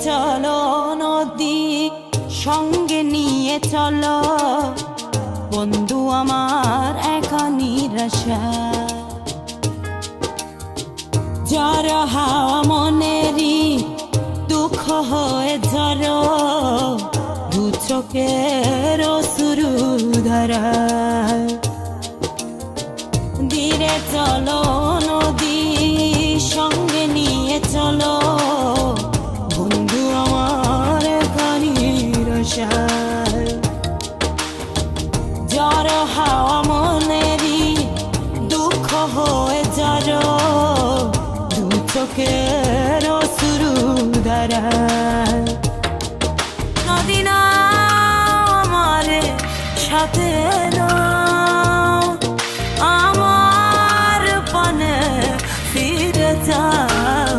চলো নদী সঙ্গে নিয়ে চলো। বন্ধু আমার একা নিরাশা। জ্বর হাওয়া মনেরই দুঃখ হয়ে ঝর দু চোখের ধরা ধীরে। চোখের শুরু দ্বারা নদীনা আমার সাথে আমার পানে ফিরে যাও।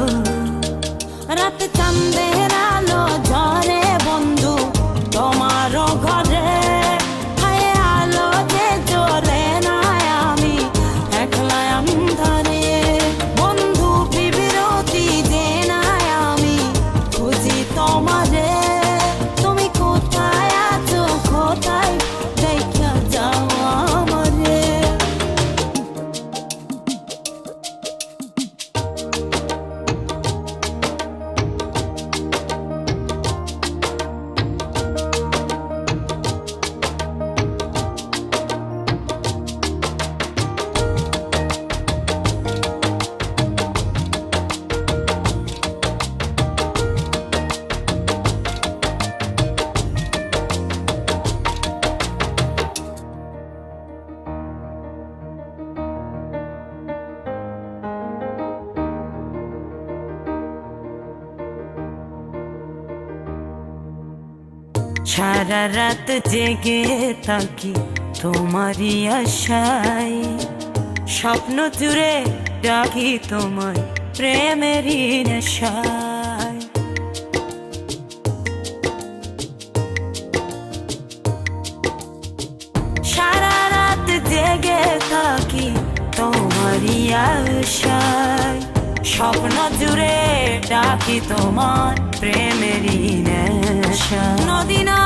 রাত চাঁদের সারা রাত জেগে থাকি তোমারই আশায়। স্বপ্ন জুড়ে ডাকি তোমায় প্রেমেরই সারা রাত জেগে থাকি তোমারই আশায়। স্বপ্ন জুড়ে ডাকি তোমার প্রেমেরই নেশা। নদী না